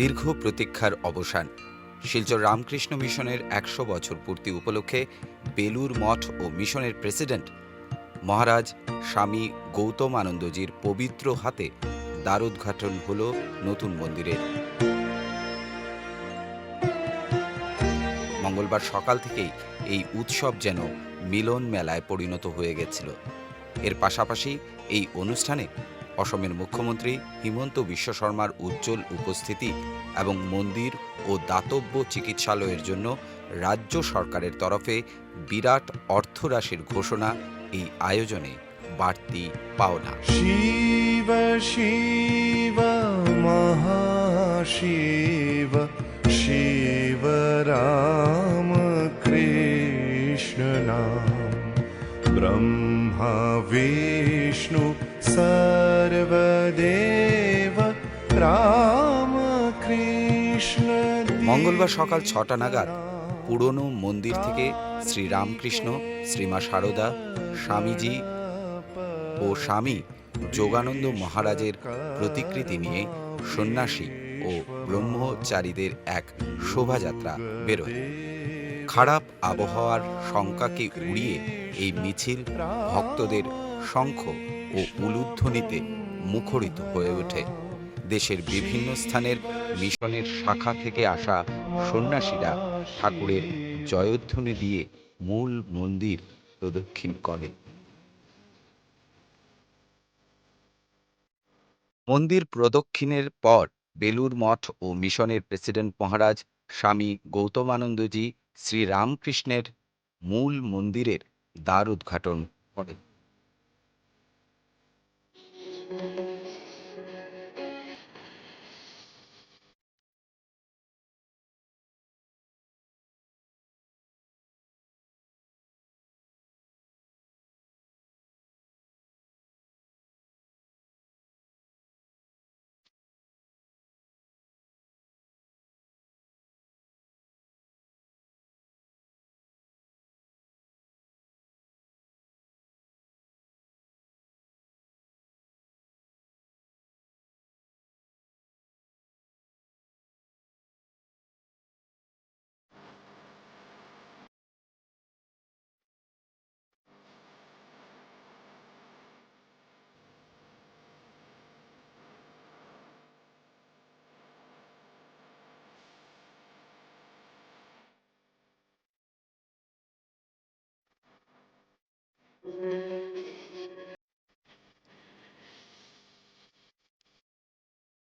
দীর্ঘ প্রতীক্ষার অবসান। শিলচর রামকৃষ্ণ মিশনের একশো বছর পূর্তি উপলক্ষে বেলুর মঠ ও মিশনের প্রেসিডেন্ট মহারাজ স্বামী গৌতম আনন্দজির পবিত্র হাতে দ্বারোদ্ঘাটন হল নতুন মন্দিরের মঙ্গলবার সকাল থেকেই এই উৎসব যেন মিলন মেলায় পরিণত হয়ে গেছিল। এর পাশাপাশি এই অনুষ্ঠানে অসমের মুখ্যমন্ত্রী হিমন্ত বিশ্ব শর্মার উজ্জ্বল উপস্থিতি এবং মন্দির ও দাতব্য চিকিৎসালয়ের জন্য রাজ্য সরকারের তরফে বিরাট অর্থরাশির ঘোষণা এই আয়োজনে বাড়তি পাওনা। শিব শিব, মহাশিব, শিব রাম কৃষ্ণ ব্রহ্মা, বিষ্ণু মঙ্গলবার সকাল ছটা নাগাদ পুরনো মন্দির থেকে শ্রী রামকৃষ্ণ শ্রীমা সারদা, স্বামীজি ও স্বামী যোগানন্দ মহারাজের প্রতিকৃতি নিয়ে সন্ন্যাসী ও ব্রহ্মচারীদের এক শোভাযাত্রা বেরোয়। খারাপ আবহাওয়ার শঙ্কাকে উড়িয়ে এই মিছিল ভক্তদের শঙ্খ ও উলুধ্বনিতে মুখরিত হয়ে ওঠে। দেশের বিভিন্ন স্থানের মিশনের শাখা থেকে আসা সন্ন্যাসীরা ঠাকুরের জয়ধ্বনি দিয়ে মূল মন্দির প্রদক্ষিণ করে। মন্দির প্রদক্ষিণের পর বেলুর মঠ ও মিশনের প্রেসিডেন্ট মহারাজ স্বামী গৌতমানন্দজি শ্রীরামকৃষ্ণের মূল মন্দিরের দ্বার উদ্ঘাটন করেন।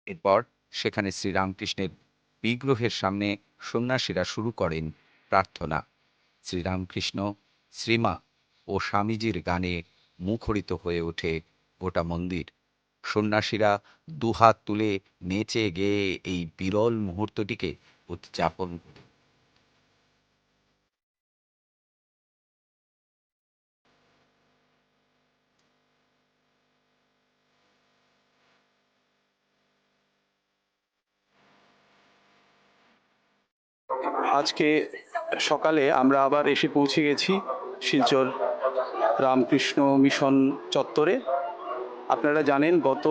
এরপর সেখানে শ্রীরামকৃষ্ণের বিগ্রহের সামনে সন্ন্যাসীরা শুরু করেন প্রার্থনা। শ্রীরামকৃষ্ণ, শ্রীমা ও স্বামীজির গানে মুখরিত হয়ে ওঠে গোটা মন্দির। সন্ন্যাসীরা দুহাত তুলে নেচে গেয়ে এই বিরল মুহূর্তটিকে উদযাপন আজকে সকালে আমরা আবার এসে পৌঁছে গেছি শিলচর রামকৃষ্ণ মিশন চত্বরে। আপনারা জানেন গত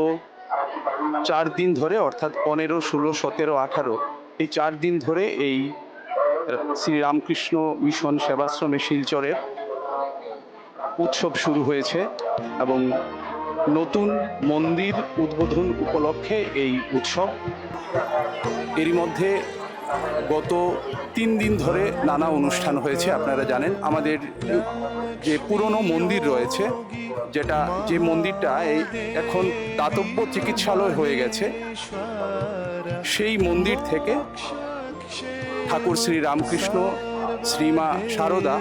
চার দিন ধরে, অর্থাৎ পনেরো, ষোলো, সতেরো, আঠারো, এই চার দিন ধরে এই শ্রী রামকৃষ্ণ মিশন সেবাশ্রমে শিলচরের উৎসব শুরু হয়েছে এবং নতুন মন্দির উদ্বোধন উপলক্ষে এই উৎসব। এরই মধ্যে গত তিন দিন ধরে নানা অনুষ্ঠান হয়েছে, আপনারা জানেন। আমাদের যে পুরনো মন্দির রয়েছে, যেটা, যে মন্দিরটা এই এখন দাতব্য চিকিৎসালয় হয়ে গেছে, সেই মন্দির থেকে ঠাকুর শ্রী রামকৃষ্ণ, শ্রীমা সারদা,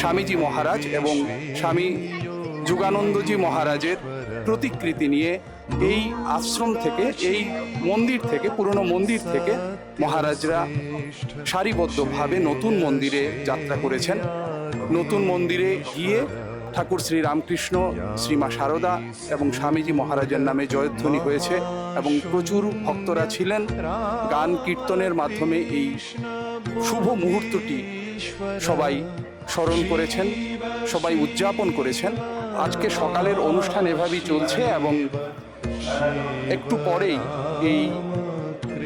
স্বামীজি মহারাজ এবং স্বামী যুগানন্দজি মহারাজের প্রতিকৃতি নিয়ে এই আশ্রম থেকে, এই মন্দির থেকে, পুরনো মন্দির থেকে মহারাজরা সারিবদ্ধভাবে নতুন মন্দিরে যাত্রা করেছেন। নতুন মন্দিরে গিয়ে ঠাকুর শ্রী রামকৃষ্ণ, শ্রীমা সারদা এবং স্বামীজি মহারাজের নামে জয়ধ্বনি হয়েছে এবং প্রচুর ভক্তরা ছিলেন। গান কীর্তনের মাধ্যমে এই শুভ মুহূর্তটি সবাই স্মরণ করেছেন, সবাই উদযাপন করেছেন। আজকে সকালের অনুষ্ঠান এভাবেই চলছে এবং একটু পরেই এই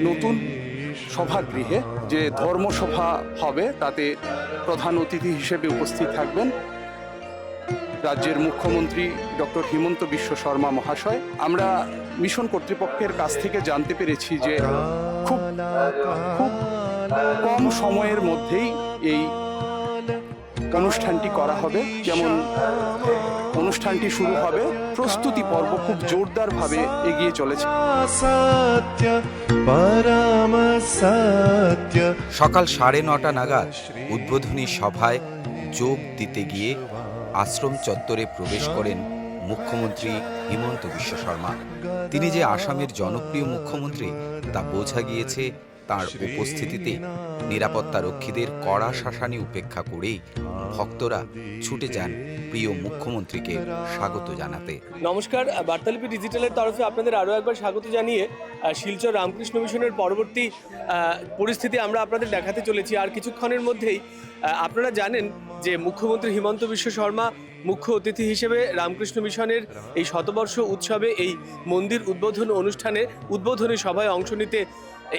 নতুন সভাগৃহে যে ধর্মসভা হবে, তাতে প্রধান অতিথি হিসেবে উপস্থিত থাকবেন রাজ্যের মুখ্যমন্ত্রী ডক্টর হিমন্ত বিশ্ব শর্মা মহাশয়। আমরা মিশন কর্তৃপক্ষের কাছ থেকে জানতে পেরেছি যে খুব খুব কম সময়ের মধ্যেই এই অনুষ্ঠানটি করা হবে। যেমন অনুষ্ঠানটি শুরু হবে। প্রস্তুতি পর্ব খুব জোরদারভাবে এগিয়ে চলেছে। সকাল সাড়ে নটা নাগাদ উদ্বোধনী সভায় যোগ দিতে গিয়ে আশ্রম চত্বরে প্রবেশ করেন মুখ্যমন্ত্রী হিমন্ত বিশ্ব শর্মা। তিনি যে আসামের জনপ্রিয় মুখ্যমন্ত্রী তা বোঝা গিয়েছে তার উপস্থিতিতে নিরাপত্তা রক্ষীদের কড়া শাসানি উপেক্ষা করেই ভক্তরা ছুটে যান প্রিয় মুখ্যমন্ত্রীকে স্বাগত জানাতে। নমস্কার বার্তালিপি ডিজিটালের তরফে আপনাদের আরও একবার স্বাগত জানিয়ে শিলচর রামকৃষ্ণ মিশনের পরবর্তী পরিস্থিতি আমরা আপনাদের দেখাতে চলেছি। আর কিছুক্ষণের মধ্যেই আপনারা জানেন যে মুখ্যমন্ত্রী হিমন্ত বিশ্ব শর্মা মুখ্য অতিথি হিসেবে রামকৃষ্ণ মিশনের এই শতবর্ষ উৎসবে এই মন্দির উদ্বোধন অনুষ্ঠানে, উদ্বোধনী সভায় অংশ নিতে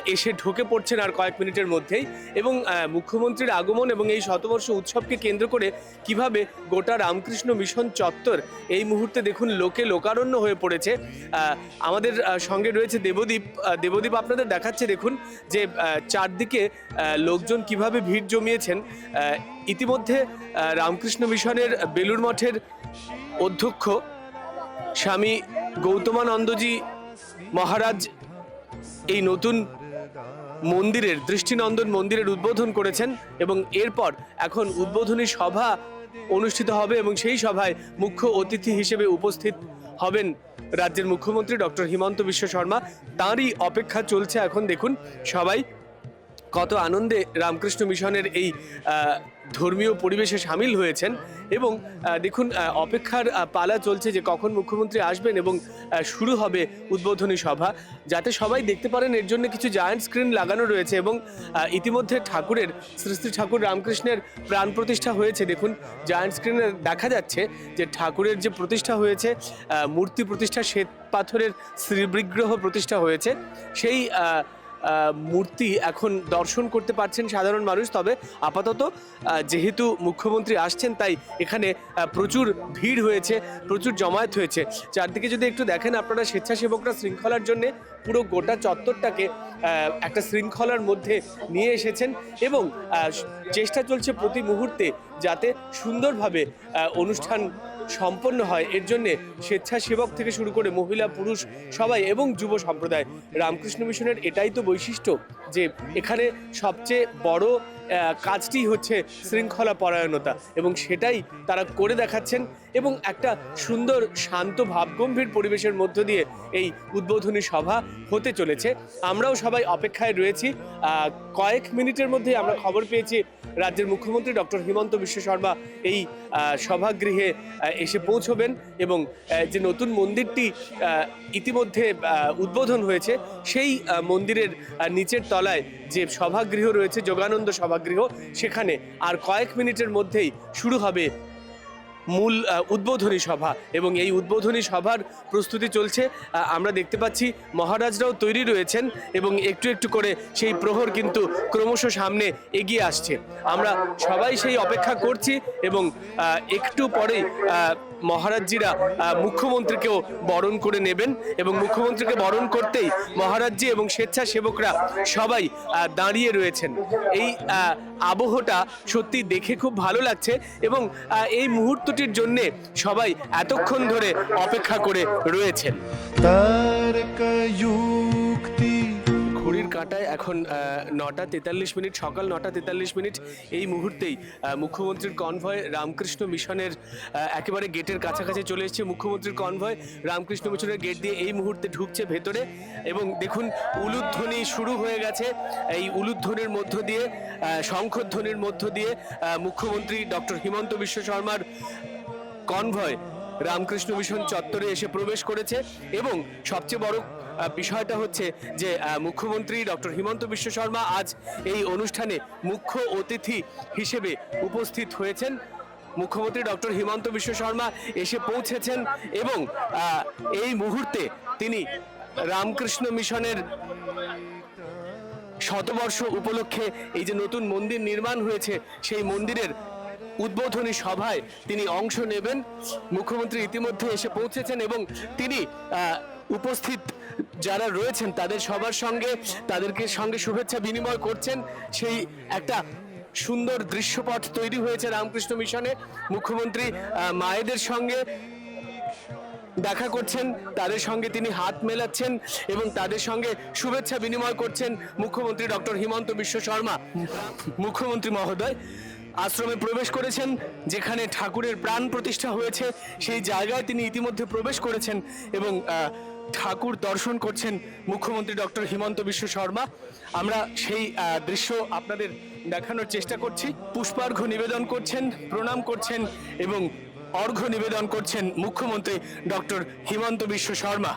এসে ঢুকে পড়ছেন আর কয়েক মিনিটের মধ্যেই। এবং মুখ্যমন্ত্রীর আগমন এবং এই শতবর্ষ উৎসবকে কেন্দ্র করে কীভাবে গোটা রামকৃষ্ণ মিশন চত্বর এই মুহূর্তে দেখুন লোকে লোকারণ্য হয়ে পড়েছে। আমাদের সঙ্গে রয়েছে দেবদীপ। আহ, দেবদীপ আপনাদের দেখাচ্ছে দেখুন যে চারদিকে লোকজন কীভাবে ভিড় জমিয়েছেন। ইতিমধ্যে রামকৃষ্ণ মিশনের বেলুর মঠের অধ্যক্ষ স্বামী গৌতমানন্দজি মহারাজ এই নতুন মন্দিরের, দৃষ্টিনন্দন মন্দিরের উদ্বোধন করেছেন এবং এরপর এখন উদ্বোধনী সভা অনুষ্ঠিত হবে এবং সেই সভায় মুখ্য অতিথি হিসেবে উপস্থিত হবেন রাজ্যের মুখ্যমন্ত্রী ডক্টর হিমন্ত বিশ্ব শর্মা। তাঁরই অপেক্ষা চলছে এখন, দেখুন, সবাই কত আনন্দে রামকৃষ্ণ মিশনের এই ধর্মীয় পরিবেশে সামিল হয়েছেন এবং দেখুন অপেক্ষার পালা চলছে যে কখন মুখ্যমন্ত্রী আসবেন এবং শুরু হবে উদ্বোধনী সভা। যাতে সবাই দেখতে পারেন এর জন্য কিছু জায়ান্ট স্ক্রিন লাগানো রয়েছে এবং ইতিমধ্যে ঠাকুরের, শ্রী ঠাকুর রামকৃষ্ণের প্রাণ প্রতিষ্ঠা হয়েছে। দেখুন জায়ান্ট স্ক্রিনে দেখা যাচ্ছে যে ঠাকুরের যে প্রতিষ্ঠা হয়েছে মূর্তি প্রতিষ্ঠা, শ্বেত পাথরের শ্রীবিগ্রহ প্রতিষ্ঠা হয়েছে। সেই মূর্তি এখন দর্শন করতে পারছেন সাধারণ মানুষ। তবে আপাতত যেহেতু মুখ্যমন্ত্রী আসছেন, তাই এখানে প্রচুর ভিড় হয়েছে, প্রচুর জমায়েত হয়েছে। চারদিকে যদি একটু দেখেন, আপনারা স্বেচ্ছাসেবকরা শৃঙ্খলার জন্য পুরো গোটা চত্বরটাকে একটা শৃঙ্খলার মধ্যে নিয়ে এসেছেন এবং চেষ্টা চলছে প্রতি মুহূর্তে যাতে সুন্দরভাবে অনুষ্ঠান সম্পন্ন হয়। এর জন্য স্বেচ্ছাসেবক থেকে শুরু করে মহিলা, পুরুষ সবাই এবং যুব সম্প্রদায়। রামকৃষ্ণ মিশনের এটাই তো বৈশিষ্ট্য যে এখানে সবচেয়ে বড় কাজটি হচ্ছে শৃঙ্খলা পরায়ণতা এবং সেটাই তারা করে দেখাচ্ছেন এবং একটা সুন্দর, শান্ত, ভাবগম্ভীর পরিবেশের মধ্য দিয়ে এই উদ্বোধনী সভা হতে চলেছে। আমরাও সবাই অপেক্ষায় রয়েছি। কয়েক মিনিটের মধ্যে আমরা খবর পেয়েছি রাজ্যের মুখ্যমন্ত্রী ডক্টর হিমন্ত বিশ্ব শর্মা এই সভাগৃহে এসে পৌঁছবেন এবং যে নতুন মন্দিরটি ইতিমধ্যে উদ্বোধন হয়েছে, সেই মন্দিরের নিচের তলায় যে সভাগৃহ রয়েছে, যোগানন্দ সভাগৃহ সেখানে আর কয়েক মিনিটের মধ্যেই শুরু হবে মূল উদ্বোধনী সভা এবং এই উদ্বোধনী সভার প্রস্তুতি চলছে। আমরা দেখতে পাচ্ছি মহারাজরাও তৈরি রয়েছেন এবং একটু একটু করে সেই প্রহর কিন্তু ক্রমশ সামনে এগিয়ে আসছে। আমরা সবাই সেই অপেক্ষা করছি এবং একটু পরেই মহারাজজিরা মুখ্যমন্ত্রীকেও বরণ করে নেবেন এবং মুখ্যমন্ত্রীকে বরণ করতেই মহারাজজি এবং স্বেচ্ছাসেবকরা সবাই দাঁড়িয়ে রয়েছেন। এই আবহটা সত্যি দেখে খুব ভালো লাগছে এবং এই মুহূর্তটির জন্যে সবাই এতক্ষণ ধরে অপেক্ষা করে রয়েছেন। কাঁটায় এখন নটা তেতাল্লিশ মিনিট, সকাল নটা তেতাল্লিশ মিনিট এই মুহূর্তেই মুখ্যমন্ত্রীর কনভয় রামকৃষ্ণ মিশনের একেবারে গেটের কাছাকাছি চলে এসেছে। মুখ্যমন্ত্রীর কনভয় রামকৃষ্ণ মিশনের গেট দিয়ে এই মুহূর্তে ঢুকছে ভেতরে এবং দেখুন, উলুধ্বনি শুরু হয়ে গেছে। এই উলুধ্বনির মধ্য দিয়ে শঙ্খধ্বনির মধ্য দিয়ে মুখ্যমন্ত্রী ডক্টর হিমন্ত বিশ্ব শর্মার কনভয় রামকৃষ্ণ মিশন চত্বরে এসে প্রবেশ করেছে এবং সবচেয়ে বড় বিষয়টা হচ্ছে যে মুখ্যমন্ত্রী ডক্টর হিমন্ত বিশ্ব শর্মা আজ এই অনুষ্ঠানে মুখ্য অতিথি হিসেবে উপস্থিত হয়েছেন। মুখ্যমন্ত্রী ডক্টর হিমন্ত বিশ্ব শর্মা এসে পৌঁছেছেন এবং এই মুহূর্তে তিনি রামকৃষ্ণ মিশনের শতবর্ষ উপলক্ষে এই যে নতুন মন্দির নির্মাণ হয়েছে, সেই মন্দিরের উদ্বোধনী সভায় তিনি অংশ নেবেন। মুখ্যমন্ত্রী ইতিমধ্যে এসে পৌঁছেছেন এবং তিনি উপস্থিত যারা রয়েছেন, তাদের সবার সঙ্গে, তাদেরকে সঙ্গে শুভেচ্ছা বিনিময় করছেন। সেই একটা সুন্দর দৃশ্যপট তৈরি হয়েছে রামকৃষ্ণ মিশনে। মুখ্যমন্ত্রী মায়েদের সঙ্গে দেখা করছেন, তাদের সঙ্গে তিনি হাত মেলাচ্ছেন এবং তাদের সঙ্গে শুভেচ্ছা বিনিময় করছেন মুখ্যমন্ত্রী ডক্টর হিমন্ত বিশ্ব শর্মা। মুখ্যমন্ত্রী মহোদয়, আশ্রমে প্রবেশ করেছেন, যেখানে ঠাকুরের প্রাণ প্রতিষ্ঠা হয়েছে। সেই জায়গায় তিনি ইতিমধ্যে প্রবেশ করেছেন এবং ঠাকুর দর্শন করছেন মুখ্যমন্ত্রী ডক্টর হিমন্ত বিশ্ব শর্মা। আমরা সেই দৃশ্য আপনাদের দেখানোর চেষ্টা করছি। পুষ্পার্ঘ নিবেদন করছেন, প্রণাম করছেন এবং অর্ঘ্য নিবেদন করছেন মুখ্যমন্ত্রী ডক্টর হিমন্ত বিশ্ব শর্মা।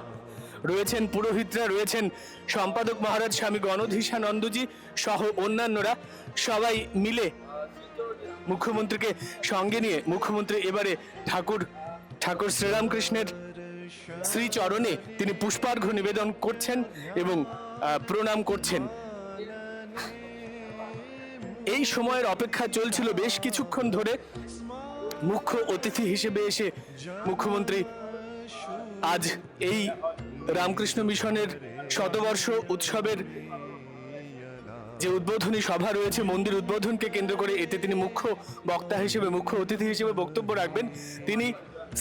রয়েছেন পুরোহিতরা, রয়েছেন সম্পাদক মহারাজ স্বামী গণধীশানন্দজি সহ অন্যান্যরা। সবাই মিলে মুখ্যমন্ত্রীকে সঙ্গে নিয়ে, মুখ্যমন্ত্রী এবারে ঠাকুর ঠাকুর শ্রীরামকৃষ্ণের শ্রীচরণে তিনি পুষ্পার্ঘ্য নিবেদন করছেন এবং প্রণাম করছেন। এই সময়ের অপেক্ষা চলছিল বেশ কিছুক্ষণ ধরে। মুখ্য অতিথি হিসেবে এসে মুখ্যমন্ত্রী, আজ এই রামকৃষ্ণ মিশনের শতবর্ষ উৎসবের যে উদ্বোধনী সভা রয়েছে, মন্দির উদ্বোধনকে কেন্দ্র করে এতে তিনি মুখ্য বক্তা হিসেবে, মুখ্য অতিথি হিসেবে বক্তব্য রাখবেন। তিনি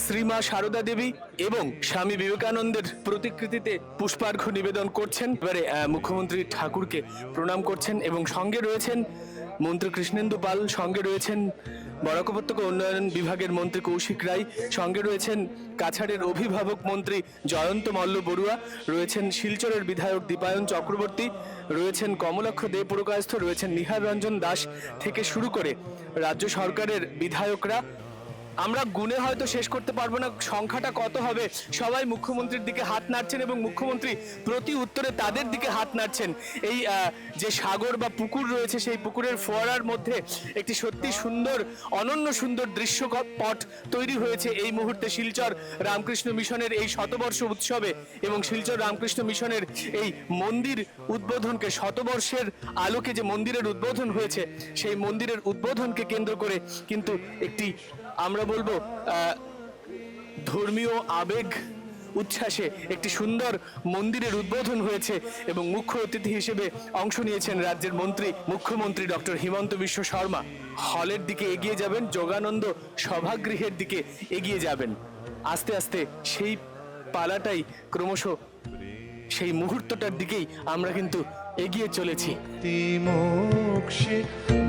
শ্রীমা সারদা দেবী এবং স্বামী বিবেকানন্দের প্রতিকৃতিতে পুষ্পার্ঘ্য নিবেদন করছেন। এবারে মুখ্যমন্ত্রী ঠাকুরকে প্রণাম করছেন এবং সঙ্গে রয়েছেন মন্ত্রী কৃষ্ণেন্দু পাল, সঙ্গে রয়েছেন বরাক উন্নয়ন বিভাগের মন্ত্রী কৌশিক রায়, সঙ্গে রয়েছেন কাছাড়ের অভিভাবক মন্ত্রী জয়ন্ত মল্ল বড়ুয়া, রয়েছেন শিলচরের বিধায়ক দীপায়ন চক্রবর্তী, রয়েছেন কমলাক্ষ দে পুরকায়স্থ রয়েছেন নিহার রঞ্জন দাস থেকে শুরু করে রাজ্য সরকারের বিধায়করা। আমরা গুণে হয়তো শেষ করতে পারব না। সংখ্যাটা কত হবে? সবাই মুখ্যমন্ত্রীর দিকে হাত নাড়ছেন এবং মুখ্যমন্ত্রী প্রতি উত্তরে তাদের দিকে হাত নাড়ছেন। এই যে সাগর বা পুকুর রয়েছে, সেই পুকুরের ফোয়ারার মধ্যে একটি সত্যি সুন্দর, অনন্য সুন্দর দৃশ্যপট তৈরি হয়েছে। এই মুহূর্তে শিলচর রামকৃষ্ণ মিশনের এই শতবর্ষ উৎসবে এবং শিলচর রামকৃষ্ণ মিশনের এই মন্দির উদ্বোধনকে, শতবর্ষের আলোকে যে মন্দিরের উদ্বোধন হয়েছে, সেই মন্দিরের উদ্বোধনকে কেন্দ্র করে কিন্তু একটি আমরা বলব ধর্মীয় আবেগ, উচ্ছ্বাসে একটি সুন্দর মন্দিরের উদ্বোধন হয়েছে এবং মুখ্য অতিথি হিসেবে অংশ নিয়েছেন রাজ্যের মন্ত্রী, মুখ্যমন্ত্রী ডক্টর হিমন্ত বিশ্ব শর্মা। হলের দিকে এগিয়ে যাবেন, যোগানন্দ সভাগৃহের দিকে এগিয়ে যাবেন। আস্তে আস্তে সেই পালাটাই ক্রমশ সেই মুহূর্তটার দিকেই আমরা কিন্তু এগিয়ে চলেছি।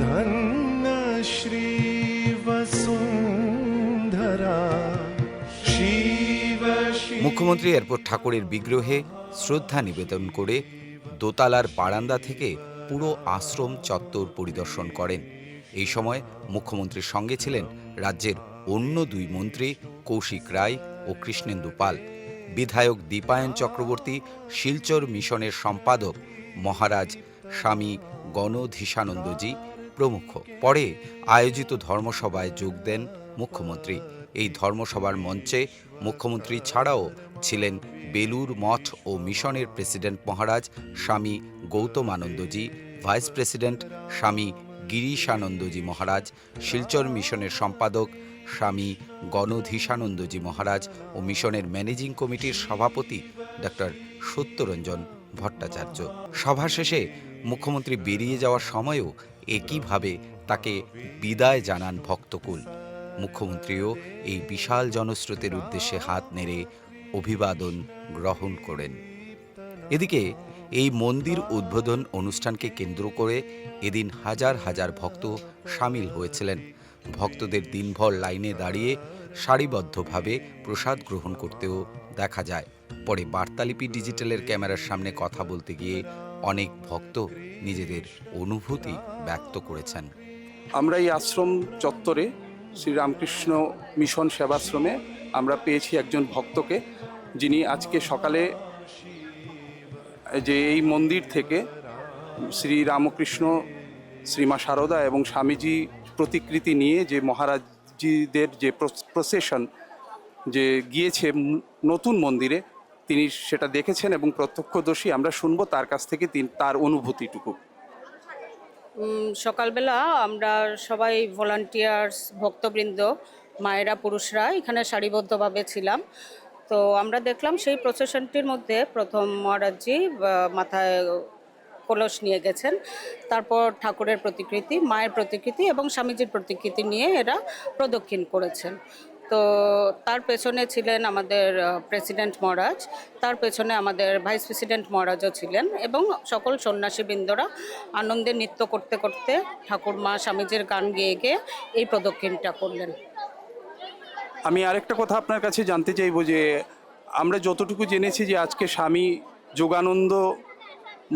ধন্য শ্রী মুখ্যমন্ত্রী এরপর ঠাকুরের বিগ্রহে শ্রদ্ধা নিবেদন করে দোতালার বারান্দা থেকে পুরো আশ্রম চত্বর পরিদর্শন করেন। এই সময় মুখ্যমন্ত্রীর সঙ্গে ছিলেন রাজ্যের অন্য দুই মন্ত্রী কৌশিক রায় ও কৃষ্ণেন্দু পাল। বিধায়ক দীপায়ন চক্রবর্তী শিলচর মিশনের সম্পাদক মহারাজ স্বামী গণধীশানন্দজি প্রমুখ। পরে আয়োজিত ধর্মসভায় যোগ দেন মুখ্যমন্ত্রী। এই ধর্মসভার মঞ্চে মুখ্যমন্ত্রী ছাড়াও ছিলেন বেলুর মঠ ও মিশনের প্রেসিডেন্ট মহারাজ স্বামী গৌতমানন্দজি, ভাইস প্রেসিডেন্ট স্বামী গিরিশানন্দজি মহারাজ, শিলচর মিশনের সম্পাদক স্বামী গণধীশানন্দজি মহারাজ ও মিশনের ম্যানেজিং কমিটির সভাপতি ডক্টর সত্যরঞ্জন ভট্টাচার্য। সভা শেষে মুখ্যমন্ত্রী বেরিয়ে যাওয়ার সময়ও একইভাবে তাকে বিদায় জানান ভক্তকুল। মুখ্যমন্ত্রীও এই বিশাল জনস্রোতের উদ্দেশ্যে হাত নেড়ে অভিবাদন গ্রহণ করেন। এদিকে, এই মন্দির উদ্বোধন অনুষ্ঠানকে কেন্দ্র করে এদিন হাজার হাজার ভক্ত সামিল হয়েছিলেন। ভক্তদের দিনভর লাইনে দাঁড়িয়ে সারিবদ্ধভাবে প্রসাদ গ্রহণ করতেও দেখা যায়। পরে বার্তালিপি ডিজিটালের ক্যামেরার সামনে কথা বলতে গিয়ে অনেক ভক্ত নিজেদের অনুভূতি ব্যক্ত করেছেন। আমরা এই আশ্রম চত্বরে শ্রীরামকৃষ্ণ মিশন সেবাশ্রমে আমরা পেয়েছি একজন ভক্তকে, যিনি আজকে সকালে যে এই মন্দির থেকে শ্রী রামকৃষ্ণ শ্রীমা সারদা এবং স্বামীজি প্রতিকৃতি নিয়ে যে মহারাজজিদের যে প্রসেশন যে গিয়েছে নতুন মন্দিরে, তিনি সেটা দেখেছেন এবং প্রত্যক্ষদর্শী, আমরা শুনব তার কাছ থেকে তিনি, তার অনুভূতিটুকু। সকালবেলা আমরা সবাই ভলান্টিয়ার্স ভক্তবৃন্দ, মায়েরা, পুরুষরা এখানে সারিবদ্ধভাবে ছিলাম। তো আমরা দেখলাম সেই প্রসেশনটির মধ্যে প্রথম মহারাজজি মাথায় কলস নিয়ে গেছেন। তারপর ঠাকুরের প্রতিকৃতি, মায়ের প্রতিকৃতি এবং স্বামীজির প্রতিকৃতি নিয়ে এরা প্রদক্ষিণ করেছেন। তো তার পেছনে ছিলেন আমাদের প্রেসিডেন্ট মহারাজ। তার পেছনে আমাদের ভাইস প্রেসিডেন্ট মহারাজও ছিলেন এবং সকল সন্ন্যাসীবৃন্দরা আনন্দে নৃত্য করতে করতে ঠাকুর মা স্বামীজির গান গেয়ে গেয়ে এই প্রদক্ষিণটা করলেন। আমি আরেকটা কথা আপনার কাছে জানতে চাইব যে, আমরা যতটুকু জেনেছি যে আজকে স্বামী যোগানন্দ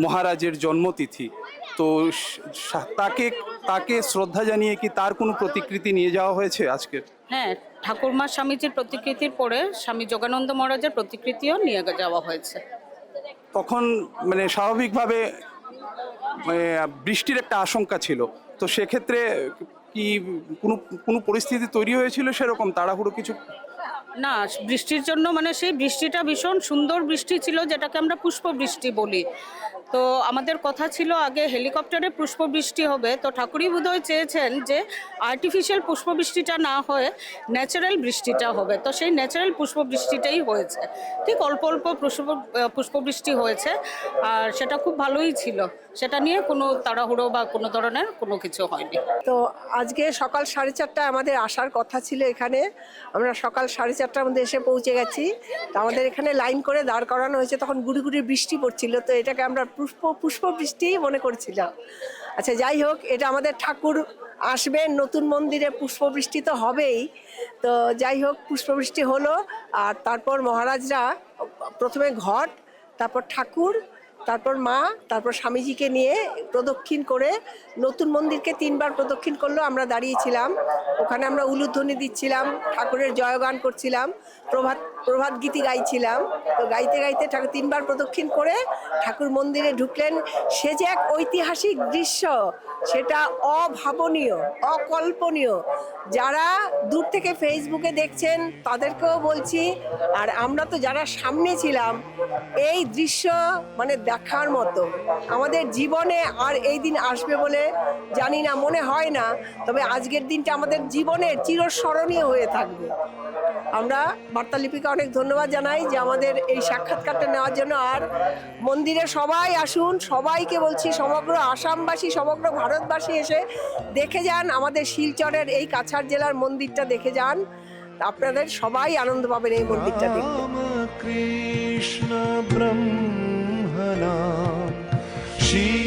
মহারাজের জন্মতিথি, তো তাকে তাকে শ্রদ্ধা জানিয়ে কি তার কোনো প্রতিকৃতি নিয়ে যাওয়া হয়েছে আজকে? হ্যাঁ ঠাকুরমা স্বামীজির প্রতিকৃতির পরে স্বামী যোগানন্দ মহারাজের প্রতিকৃতিও নিয়ে যাওয়া হয়েছে। তখন মানে স্বাভাবিকভাবে মানে, বৃষ্টির একটা আশঙ্কা ছিল। তো সেক্ষেত্রে কি কোনো কোনো পরিস্থিতি তৈরি হয়েছিল সেরকম তাড়াহুড়ো কিছু? না বৃষ্টির জন্য মানে সেই বৃষ্টিটা ভীষণ সুন্দর বৃষ্টি ছিল যেটাকে আমরা পুষ্প বৃষ্টি বলি। তো আমাদের কথা ছিল আগে হেলিকপ্টারে পুষ্পবৃষ্টি হবে, তো ঠাকুরই বোধহয় চেয়েছেন যে আর্টিফিশিয়াল পুষ্পবৃষ্টিটা না হয়ে ন্যাচারাল বৃষ্টিটা হবে। তো সেই ন্যাচারাল পুষ্পবৃষ্টিটাই হয়েছে। ঠিক অল্প অল্প পুষ্প, পুষ্পবৃষ্টি হয়েছে, আর সেটা খুব ভালোই ছিল। সেটা নিয়ে কোনো তাড়াহুড়ো বা কোনো ধরনের কোনো কিছু হয়নি। তো আজকে সকাল সাড়ে চারটায় আমাদের আসার কথা ছিল এখানে। আমরা সকাল সাড়ে চারটার মধ্যে এসে পৌঁছে গেছি। তো আমাদের এখানে লাইন করে দাঁড় করানো হয়েছে, তখন গুড়ি গুড়ি বৃষ্টি পড়ছিল। তো এটাকে আমরা পুষ্প পুষ্প বৃষ্টিই মনে করছিলাম। আচ্ছা যাই হোক, এটা আমাদের ঠাকুর আসবেন নতুন মন্দিরে পুষ্প বৃষ্টি তো হবেই। তো যাই হোক পুষ্প বৃষ্টি হলো, আর তারপর মহারাজরা প্রথমে ঘট, তারপর ঠাকুর, তারপর মা, তারপর স্বামীজিকে নিয়ে প্রদক্ষিণ করে নতুন মন্দিরকে তিনবার প্রদক্ষিণ করল, আমরা দাঁড়িয়েছিলাম। ওখানে আমরা উলুধ্বনি দিচ্ছিলাম, ঠাকুরের জয়গান করছিলাম, প্রভাত প্রভাত গীতি গাইছিলাম। তো গাইতে গাইতে ঠাকুর তিনবার প্রদক্ষিণ করে ঠাকুর মন্দিরে ঢুকলেন। সে যে এক ঐতিহাসিক দৃশ্য, সেটা অভাবনীয়, অকল্পনীয়। যারা দূর থেকে ফেসবুকে দেখছেন, তাদেরকেও বলছি, আর আমরা তো যারা সামনে ছিলাম, এই দৃশ্য মানে দেখার মতো। আমাদের জীবনে আর এই দিন আসবে বলে জানি না, মনে হয় না, তবে আজকের দিনটা আমাদের জীবনের চিরস্মরণীয় হয়ে থাকবে। আমরা বার্তালিপিকা অনেক ধন্যবাদ জানাই যে আমাদের এই সাক্ষাৎকারটা নেওয়ার জন্য। আর মন্দিরে সবাই আসুন, সবাইকে বলছি, সমগ্র আসামবাসী, সমগ্র ভারতবাসী এসে দেখে যান, আমাদের শিলচরের এই কাছাড় জেলার মন্দিরটা দেখে যান। আপনাদের সবাই আনন্দ পাবেন এই মন্দিরটা দেখতে। কৃষ্ণ শ্রী